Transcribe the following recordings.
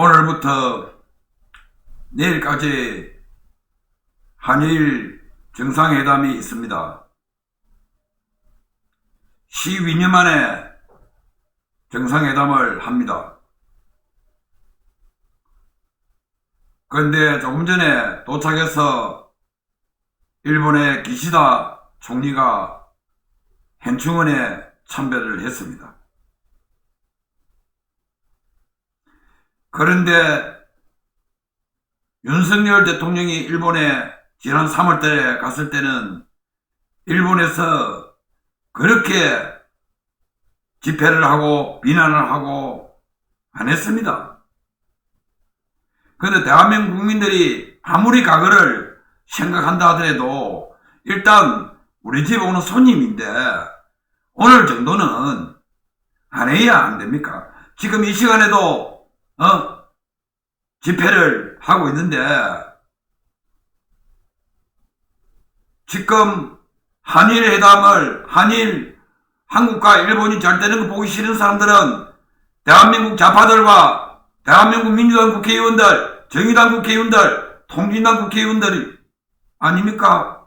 오늘부터 내일까지 한일 정상회담이 있습니다. 12년 만에 정상회담을 합니다. 그런데 조금 전에 도착해서 일본의 기시다 총리가 현충원에 참배를 했습니다. 그런데 윤석열 대통령이 일본에 지난 3월달에 갔을 때는 일본에서 그렇게 집회를 하고 비난을 하고 안 했습니다. 그런데 대한민국 국민들이 아무리 과거를 생각한다 하더라도 일단 우리 집에 오는 손님인데 오늘 정도는 안 해야 안 됩니까? 지금 이 시간에도 어? 집회를 하고 있는데 지금 한일 회담을 한일 한국과 일본이 잘 되는 거 보기 싫은 사람들은 대한민국 좌파들과 대한민국 민주당 국회의원들, 정의당 국회의원들, 통진당 국회의원들이 아닙니까?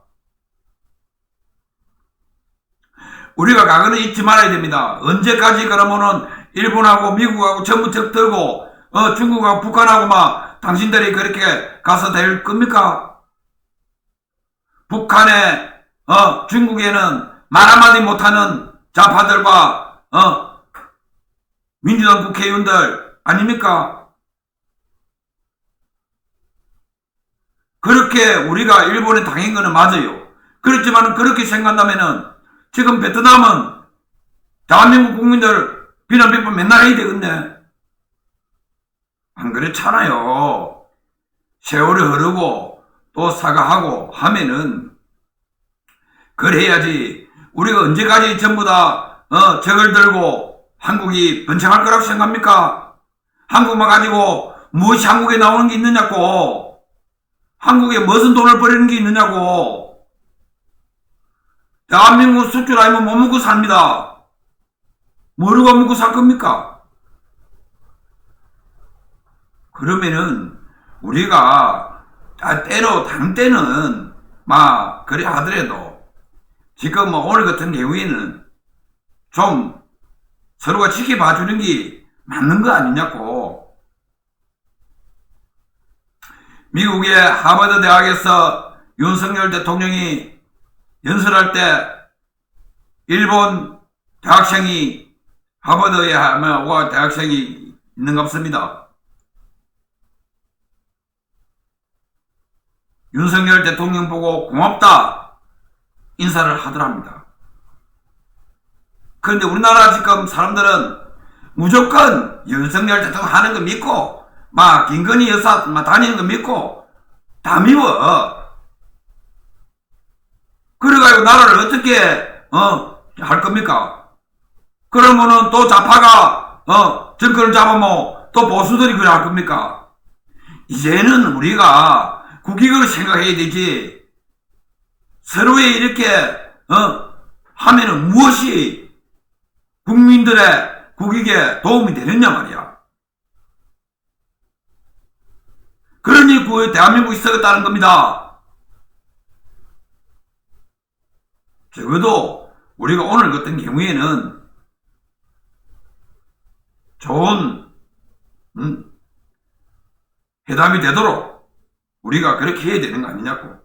우리가 과거는 잊지 말아야 됩니다. 언제까지 그러면은 일본하고 미국하고 전부 적들고 어, 중국하고 북한하고 막 당신들이 그렇게 가서 될 겁니까? 북한에 어, 중국에는 말 한마디 못하는 좌파들과 어, 민주당 국회의원들 아닙니까? 그렇게 우리가 일본에 당한 거는 맞아요. 그렇지만 그렇게 생각한다면은 지금 베트남은 대한민국 국민들 비난 비판 맨날 해야 되겠네. 안 그렇잖아요. 세월이 흐르고 또 사과하고 하면은 그래야지 우리가 언제까지 전부 다 어, 적을 들고 한국이 번창할 거라고 생각합니까? 한국만 가지고 무엇이 한국에 나오는 게 있느냐고 한국에 무슨 돈을 버리는 게 있느냐고 대한민국 수출 아니면 못 먹고 삽니다. 뭐르고 먹고 살 겁니까? 그러면은 우리가 아, 때로 당 때는 막 그래 하더라도 지금 뭐 오늘 같은 경우에는 좀 서로가 지켜봐 주는 게 맞는 거 아니냐고 미국의 하버드 대학에서 윤석열 대통령이 연설할 때 일본 대학생이 하버드에 와 대학생이 있는 것 없습니다. 윤석열 대통령 보고 고맙다 인사를 하더랍니다. 그런데 우리나라 지금 사람들은 무조건 윤석열 대통령 하는 거 믿고 막 김건희 여사 막 다니는 거 믿고 다 미워. 그래가지고 나라를 어떻게 어할 겁니까? 그러면은 또 좌파가 어 정권을 잡으면 또 보수들이 그래 할 겁니까? 이제는 우리가 국익을 생각해야 되지. 서로의 이렇게 어 하면은 무엇이 국민들의 국익에 도움이 되느냐 말이야. 그러니 그 대한민국이 썩었다는 겁니다. 적어도 우리가 오늘 같은 경우에는 좋은 음, 회담이 되도록 우리가 그렇게 해야 되는 거 아니냐고.